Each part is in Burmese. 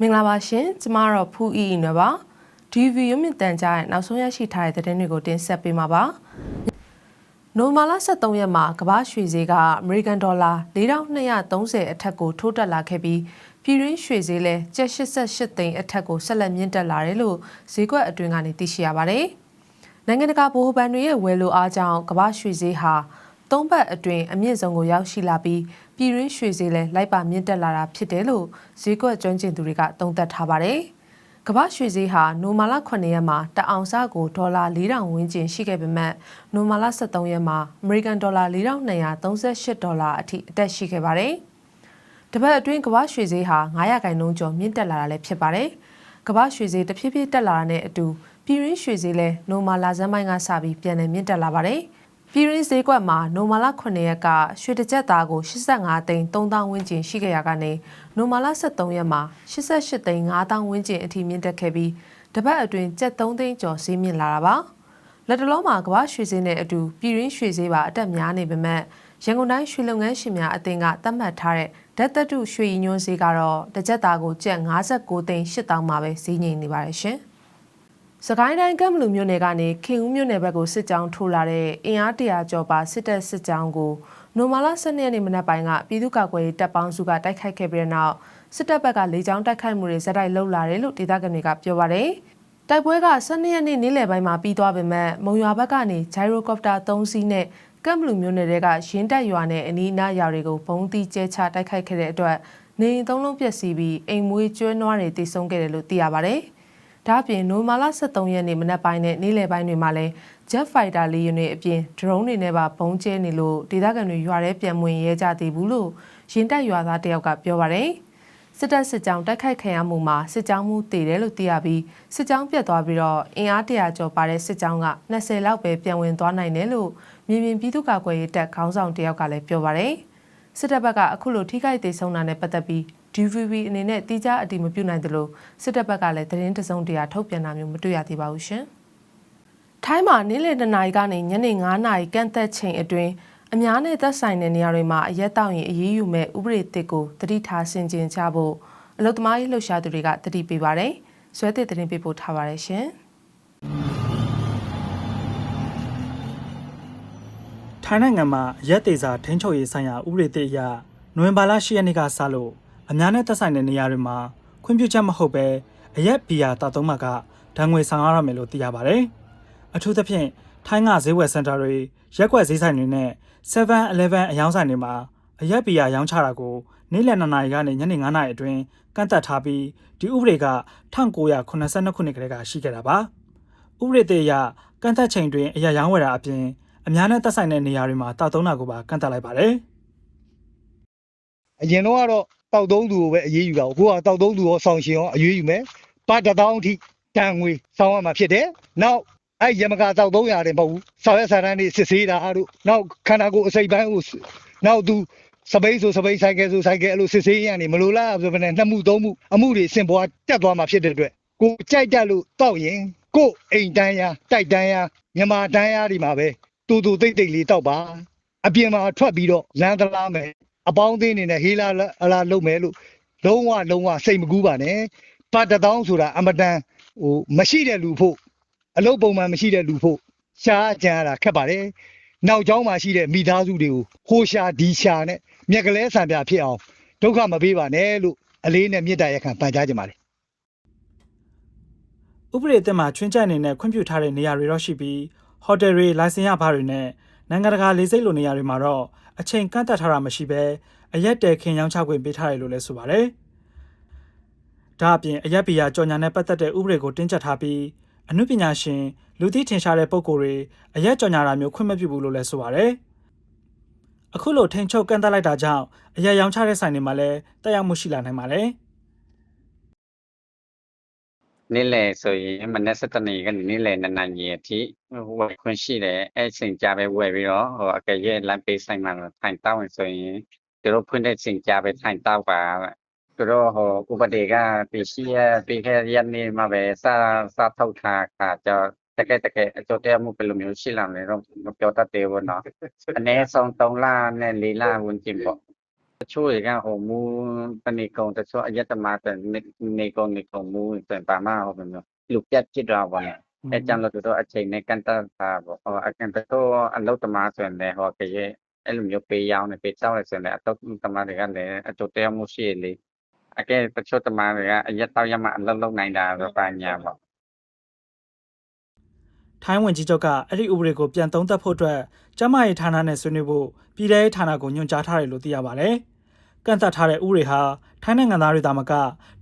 မင်္ဂလာပါရှင်ကျမကတော့ဖူးအီအီနွယ်ပါ DV ရုံမြင့်တန်ကြားရဲ့နောက်ဆုံးရရှိထားတဲ့သတင်းတွေကိုတင်ဆက်ပေးမှာပါနိုမာလာ73ရက်မှာကမ္ဘာရွှေဈေးကအမေရိကန်ဒေါ်လာ4230အထက်ကိုထိုးတက်လာခဲ့ပြီးပြည်ရင်းရွှေဈေးလည်းကျပ်88သိန်းအထက်ကိုဆက်လက်မြင့်တက်လာတယ်လို့ဈေးကွက်အတွင်းကနေသိရှိရပါတယ်နိုင်ငံတကာဗဟိုဘဏ်တွေရဲ့ဝယ်လိုအားကြောင့်ကမ္ဘာရွှေဈေးဟာ သုံးပတ်အတွင်းအမြင့်ဆုံးကိုရောက်ရှိလာပြီးပြည်ရင်းရွှေဈေးလည်းလိုက်ပါမြင့်တက်လာတာဖြစ်တယ်လို့ဈေးကွက်ကျွမ်းကျင်သူတွေကသုံးသပ်ထားပါတယ်။ကမ္ဘာရွှေဈေးဟာနိုမာလာ9ရက်မှာတအောင်စကိုဒေါ်လာ4000ဝန်းကျင်ရှိခဲ့ပေမဲ့နိုမာလာ73ရက်မှာအမေရိကန်ဒေါ်လာ4238ဒေါ်လာအထိအတက်ရှိခဲ့ပါတယ်။တပတ်အတွင်းကမ္ဘာရွှေဈေးဟာ900ခိုင်နှုန်းကျော်မြင့်တက်လာတာလည်းဖြစ်ပါတယ်။ကမ္ဘာရွှေဈေးတဖြည်းဖြည်းတက်လာတာနဲ့အတူပြည်ရင်းရွှေဈေးလည်းနိုမာလာဇန်ပိုင်းကစပြီးပြန်လည်မြင့်တက်လာပါတယ်။ ပြည်ရင်းဈေးကွက်မှာနိုမာလာ9ရက်ကရွှေတစ်ကြက်သားကို85သိန်း3000ဝန်းကျင်ရှိခဲ့ရကနေနိုမာလာ73ရက်မှာ88သိန်း5000ဝန်းကျင်အထိမြင့်တက်ခဲ့ပြီးတပတ်အတွင်းကျပ်3သိန်းကျော်ဈေးမြင့်လာတာပါလက်တလုံးမှာကမ္ဘာရွှေဈေးနဲ့အတူပြည်ရင်းရွှေဈေးပါအတက်များနေပေမဲ့ရန်ကုန်တိုင်းရွှေလုပ်ငန်းရှင်များအသင်းကသတ်မှတ်ထားတဲ့ဓာတ်သက်တုရွှေညွှန်းဈေးကတော့တစ်ကြက်သားကိုကျပ်59သိန်း8000မှာပဲဈေးငြိမ်နေပါတယ်ရှင်။ စကိုင်းတိုင်းကမ်ဘလူမြို့နယ်ကနေခင်ဦးမြို့နယ်ဘက်ကိုစစ်ကြောင်းထိုးလာတဲ့အင်အားတရာကျော်ပါစစ်တပ်စစ်ကြောင်းကိုနိုမာလာ12ရက်နေ့မနက်ပိုင်းကပြည်သူ့ကာကွယ်ရေးတပ်ပေါင်းစုကတိုက်ခိုက်ခဲ့ပြီးတဲ့နောက်စစ်တပ်ဘက်ကလေကြောင်းတိုက်ခိုက်မှုတွေဇက်တိုက်လှုပ်လာတယ်လို့ဒေသခံတွေကပြောပါတယ်။တိုက်ပွဲက12ရက်နေ့နေ့လယ်ပိုင်းမှာပြီးသွားပေမဲ့မုံရွာဘက်ကနေဂျိုင်ရိုကော်ပတာ3စီးနဲ့ကမ်ဘလူမြို့နယ်ကရင်းတက်ရွာနဲ့အနီးအနားရွာတွေကိုဘုံတီးကျဲချတိုက်ခိုက်ခဲ့တဲ့အတွက်နေအိမ်သုံးလုံးပျက်စီးပြီးအိမ်မွေးကျွဲနွားတွေတိတ်ဆုံးခဲ့တယ်လို့သိရပါတယ်။ ဒါ့အပြင်နိုမာလာ23ရက်နေ့မနက်ပိုင်းနဲ့နေ့လယ်ပိုင်းတွေမှာလည်း Jet Fighter လေယာဉ်တွေအပြင် drone တွေနဲ့ပါပုံကျဲနေလို့ဒေသခံတွေရွာထဲပြန်ဝင်ရဲကြသေးဘူးလို့ရင်တက်ရွာသားတယောက်ကပြောပါတယ်စစ်တပ်စစ်ကြောင်းတိုက်ခိုက်ခံရမှုမှာစစ်ကြောင်းမှုတည်တယ်လို့သိရပြီးစစ်ကြောင်းပြတ်သွားပြီးတော့အင်အားတရာကျော်ပါတဲ့စစ်ကြောင်းက20လောက်ပဲပြန်ဝင်သွားနိုင်တယ်လို့မြေပြင်ပြည်သူ့ကာကွယ်ရေးတပ်ခေါင်းဆောင်တယောက်ကလည်းပြောပါတယ် စစ်တပ်ဘက်ကအခုလိုထိခိုက်သေးဆုံးတာနဲ့ပတ်သက်ပြီး DVB အနေနဲ့တိကျအတည်မပြုနိုင်သလိုစစ်တပ်ဘက်ကလည်းသတင်းတစုံတရာထုတ်ပြန်တာမျိုးမတွေ့ရသေးပါဘူးရှင်။ထိုင်းမှာနေ့လယ်2နာရီကနေညနေ9နာရီကန့်သက်ချိန်အတွင်းအများနဲ့သက်ဆိုင်တဲ့နေရာတွေမှာအရက်တောက်ရင်အရေးယူမဲ့ဥပဒေတစ်ကိုတတိထားဆင်ခြင်ကြဖို့အလုသမားရေးလှုပ်ရှားသူတွေကတတိပေးပါတယ်။ဆွဲသည့်သတင်းပေးပို့ထားပါတယ်ရှင်။ ထိုင်းနိုင်ငံမှာရက်သေးစာထိန်းချုပ်ရေးဆိုင်ရာဥပဒေသစ်အရနိုဝင်ဘာလ10ရက်နေ့ကစလို့အများနဲ့သက်ဆိုင်တဲ့နေရာတွေမှာခွင့်ပြုချက်မဟုတ်ဘဲအရက်ဘီယာတောက်သုံးမှကဒဏ်ငွေဆောင်ရမယ်လို့သိရပါတယ်။အထူးသဖြင့်ထိုင်းကဈေးဝယ်စင်တာတွေရက်ွက်ဈေးဆိုင်တွေနဲ့7-11အယောင်းဆိုင်တွေမှာအရက်ဘီယာရောင်းချတာကိုနေ့လယ်2နာရီကနေညနေ9နာရီအတွင်းကန့်သက်ထားပြီးဒီဥပဒေက1982ခုနှစ်ကတည်းကရှိခဲ့တာပါ။ဥပဒေတည်းအရကန့်သက်ချိန်တွင်အရက်ရောင်းဝယ်တာအပြင် အများနဲ့သက်ဆိုင်တဲ့နေရာတွေမှာတောက်သုံးတာကိုပါကန့်သက်လိုက်ပါတယ်။အရင်တော့ကတော့တောက်သုံးသူကိုပဲအရေးယူတာအခုကတောက်သုံးသူရောဆောင်ရှင်ရောအရေးယူမယ်ပါတတောင်းအထိတန်ငွေဆောင်ရမှာဖြစ်တယ်နောက်အဲ့ရမကတောက်သုံးရတယ်မဟုတ်ဘူးဆောင်ရွက်စာတမ်းတွေစစ်ဆေးတာတို့နောက်ခန္ဓာကိုယ်အစိပ်ပိုင်းကိုနောက်သူစပိတ်ဆိုစပိတ်ဆိုင်ကယ်ဆိုဆိုင်ကယ်အဲ့လိုစစ်ဆေးရရင်မလိုလားဆိုပဲနဲ့နှစ်မှုသုံးမှုအမှုတွေစင်ပွားတက်သွားမှာဖြစ်တဲ့အတွက်ကိုကြိုက်တက်လို့တောက်ရင်ကိုအိမ်တန်းရတိုက်တန်းရမြန်မာတန်းရဒီမှာပဲ တူတူတိတ်တိတ်လေးတောက်ပါအပြင်မှာထွက်ပြီးတော့လမ်းသလားမယ်အပေါင်းအသင်းအနေနဲ့ဟေးလာအလားလုပ်မယ်လို့လုံးဝလုံးဝစိတ်မကူးပါနဲ့ပတ်တထောင်းဆိုတာအမတန်ဟိုမရှိတဲ့လူဖို့အလုပ်ပုံမှန်မရှိတဲ့လူဖို့ရှားကြံရတာခက်ပါတယ်နောက်ကျောင်းမှာရှိတဲ့မိသားစုတွေကိုဟိုရှာဒီရှာနဲ့မြက်ကလေးဆံပြဖြစ်အောင်ဒုက္ခမပေးပါနဲ့လို့အလေးနဲ့မေတ္တာရက်ခံပန်ကြားကြပါတယ်ဥပဒေအသစ်မှာချွင်းချက်အနေနဲ့ခွင့်ပြုထားတဲ့နေရာတွေတော့ရှိပြီး ဟိုတယ်တွေလိုင်စင်ရဘားတွေနဲ့နိုင်ငံတကာလေဆိပ်လိုနေရာတွေမှာတော့အချိန်ကန့်သတ်ထားတာမရှိဘဲအရက်တဲခင်ရောင်းချခွင့်ပေးထားတယ်လို့လည်းဆိုပါတယ်။ဒါအပြင်အရက်ဘီယာကြော်ညာနဲ့ပတ်သက်တဲ့ဥပဒေကိုတင်းကျပ်ထားပြီးအမှုပညာရှင်လူသိထင်ရှားတဲ့ပုဂ္ဂိုလ်တွေအရက်ကြော်ညာတာမျိုးခွင့်မပြုဘူးလို့လည်းဆိုပါတယ်။အခုလိုထိန်ချုပ်ကန့်သတ်လိုက်တာကြောင့်အရက်ရောင်းချတဲ့ဆိုင်တွေမှာလည်းတက်ရောက်မှုရှိလာနိုင်ပါတယ်။ နေ့လယ်ဆိုရင်မနက်7:00နာရီကနေနေ့လယ်2နာရီအထိဝယ်ခွင့်ရှိတယ်အဲ့ချိန်ကြာပဲဝယ်ပြီးတော့ဟိုအကယ်၍လမ်းပေးဆိုင်မှာထိုင်တောက်ရင်ဆိုရင်သူတို့ဖွင့်တဲ့ချိန်ကြာပဲထိုင်တောက်ပါသူတို့ဟိုဥပဒေကပြရှိရပြခဲ့ရနေမှာပဲစစထုတ်ထားခါကြောတကယ်တကယ်အကျိုးတရားမှုဘယ်လိုမျိုးရှိလာမလဲတော့မပြောတတ်သေးဘူးเนาะအနည်းဆုံး3လနဲ့4လဝန်းကျင်ပေါ့ တချို့တွေကဟိုမူတနေကုံတချို့အရက်တမတဲ့နေနေကုံနေကုံမူတဲ့ပါမဟိုမျိုးလူပြတ်ဖြစ်တော့ပါနဲ့အဲကြောင့်လို့တို့အချိန်နဲ့ကန်တာပါပေါ့ဟိုအကန်တော့အလုတ်တမဆိုရင်လည်းဟောကရဲ့အဲ့လိုမျိုးပေးရောင်းနေပေးချောင်းနေဆိုရင်လည်းအတော့တမတွေကလည်းအတူတရားမှုရှိလေအကဲတချို့တမတွေကအရက်တော့ရမှအလုံးလုံးနိုင်တာတော့ပါညာပေါ့ ထိုင်းဝန်ကြီးချုပ်ကအဲ့ဒီဥပဒေကိုပြန်သုံးသပ်ဖို့အတွက်ကျန်းမာရေးဌာနနဲ့ဆွေးနွေးဖို့ပြည်ထရေးဌာနကိုညွှန်ကြားထားတယ်လို့သိရပါတယ်။ကန့်သတ်ထားတဲ့ဥပဒေဟာထိုင်းနိုင်ငံသားတွေသာမက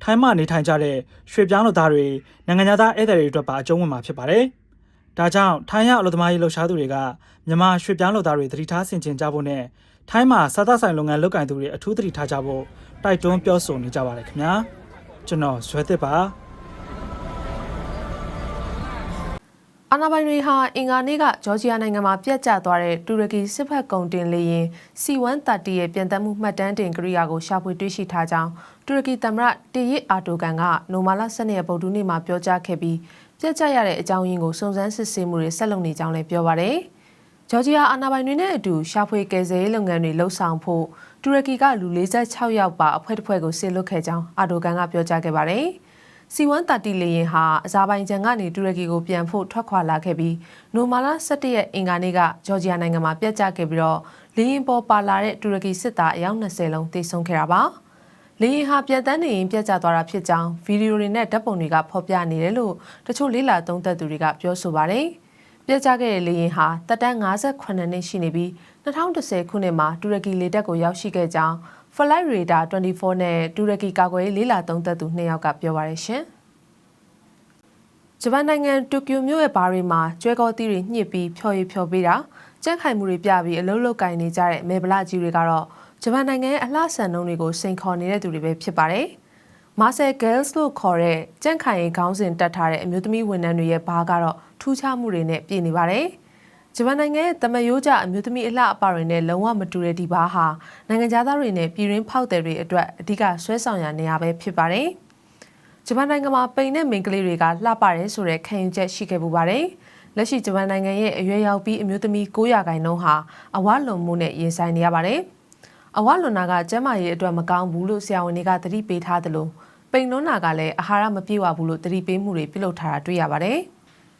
ထိုင်းမှနေထိုင်ကြတဲ့ရွှေပြောင်းလူသားတွေနိုင်ငံသားဧည့်သည်တွေအတွက်ပါအကျုံးဝင်မှာဖြစ်ပါတယ်။ဒါကြောင့်ထိုင်းရောက်အလုပ်သမားရေးလှုပ်ရှားသူတွေကမြန်မာရွှေပြောင်းလူသားတွေသတိထားဆင်ခြင်ကြဖို့နဲ့ထိုင်းမှာစားသဆိုင်လုပ်ငန်းလုပ်ကင်သူတွေအထူးသတိထားကြဖို့တိုက်တွန်းပြောဆိုနေကြပါတယ်ခင်ဗျာ။ကျွန်တော်ဇွဲသစ်ပါ အာနာပိုင်တွေဟာအင်္ဂါနေ့ကဂျော်ဂျီယာနိုင်ငံမှာပြတ်ကျသွားတဲ့တူရကီစစ်ဖက်ကုန်တင်လေယာဉ် C-130 ရဲ့ပြန်တက်မှုမှတ်တမ်းတင်ကိရိယာကိုရှာဖွေတွေ့ရှိထားကြောင်းတူရကီသမ္မတတေရစ်အာတိုဂန်ကနိုမာလာ12ရက်ဗုဒ္ဓနေ့မှာပြောကြားခဲ့ပြီးပြတ်ကျရတဲ့အကြောင်းရင်းကိုစုံစမ်းစစ်ဆေးမှုတွေဆက်လုပ်နေကြောင်းလည်းပြောပါရယ်ဂျော်ဂျီယာအာနာပိုင်တွေနဲ့အတူရှာဖွေကယ်ဆယ်ရေးလုပ်ငန်းတွေလှုပ်ဆောင်ဖို့တူရကီကလူ46ယောက်ပါအဖွဲ့တစ်ဖွဲ့ကိုဆေလွတ်ခဲ့ကြောင်းအာတိုဂန်ကပြောကြားခဲ့ပါတယ်။ C130 လေယာဉ်ဟာအဇာဘိုင်ဂျန်ကနေတူရကီကိုပြန်ဖို့ထွက်ခွာလာခဲ့ပြီးနိုမာလာ17ရက်အင်္ဂါနေ့ကဂျော်ဂျီယာနိုင်ငံမှာပြတ်ကျခဲ့ပြီးတော့လေယာဉ်ပေါ်ပါလာတဲ့တူရကီစစ်သားအယောက်20လုံးသေဆုံးခဲ့တာပါ။လေယာဉ်ဟာပြတ်တန်းနေရင်ပြတ်ကျသွားတာဖြစ်ကြောင်းဗီဒီယိုတွေနဲ့ဓာတ်ပုံတွေကဖော်ပြနေတယ်လို့တချို့လေးလာသုံးသက်သူတွေကပြောဆိုပါတယ်။ပြတ်ကျခဲ့တဲ့လေယာဉ်ဟာတက်တန်း58နှစ်ရှိနေပြီး2010ခုနှစ်မှာတူရကီလေတပ်ကိုရောက်ရှိခဲ့ကြောင်း Flight Radar 24နဲ့တူရကီကာကွယ်ရေးလေးလာသုံးသက်သူ2ယောက်ကပြောပါရရှင်။ဂျပန်နိုင်ငံတိုကျိုမြို့ရဲ့ဘားတွေမှာကျွဲကောသီးတွေညှစ်ပြီးဖျော်ရည်ဖျော်ပေးတာကြက်ခိုင်မှုတွေပြပြီးအလုံးလုံးကင်နေကြတဲ့မေဗလာကြီးတွေကတော့ဂျပန်နိုင်ငံရဲ့အလှဆန်နှုံးတွေကိုစိန်ခေါ်နေတဲ့သူတွေပဲဖြစ်ပါတယ်။ Marcel Gels လို့ခေါ်တဲ့ကြက်ခိုင်ခေါင်းစဉ်တက်ထားတဲ့အမျိုးသမီးဝန်ထမ်းတွေရဲ့ဘားကတော့ထူးခြားမှုတွေနဲ့ပြည့်နေပါတယ်။ ဂျပန်နိုင်ငံရဲ့တမယိုးကြအမျိုးသမီးအလှအပတွေနဲ့လုံးဝမတူတဲ့ဒီဘားဟာနိုင်ငံသားတွေနဲ့ပြည်ရင်းဖောက်တယ်တွေအတွက်အဓိကဆွဲဆောင်ရနေရပဲဖြစ်ပါတယ်။ဂျပန်နိုင်ငံမှာပိန်နဲ့မိန်းကလေးတွေကလှပတယ်ဆိုတဲ့ခံယူချက်ရှိခဲ့ပူပါတယ်။လက်ရှိဂျပန်နိုင်ငံရဲ့အရွယ်ရောက်ပြီးအမျိုးသမီး900ခိုင်နှုန်းဟာအဝလွန်မှုနဲ့ရင်ဆိုင်နေရပါတယ်။အဝလွန်နာကကျန်းမာရေးအတွက်မကောင်းဘူးလို့ဆရာဝန်တွေကသတိပေးထားသလိုပိန်လွန်နာကလည်းအာဟာရမပြည့်ဝဘူးလို့သတိပေးမှုတွေပြုလုပ်ထားတာတွေ့ရပါတယ်။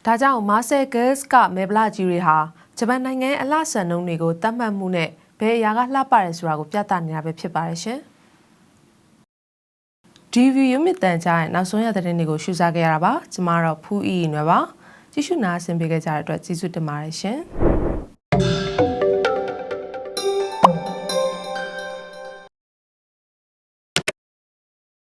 ဒါကြောင့် Marcel Gels ကမေဗလာကြီးတွေဟာဂျပန်နိုင်ငံအလှဆန်နှုံးတွေကိုတတ်မှတ်မှုနဲ့ဘယ်အရာကလှပတယ်ဆိုတာကိုပြသနေတာပဲဖြစ်ပါတယ်ရှင်။ DV ရုံမြင့်တန်ကြားရဲ့နောက်ဆုံးရသတင်းတွေကိုရှုစားခဲ့ရတာပါ။ကျမတော့ဖူးအီနွယ်ပါ။ကြည့်ရှုနာဆင်ပေးကြတဲ့အတွက်ကျေးဇူးတင်ပါတယ်ရှင်။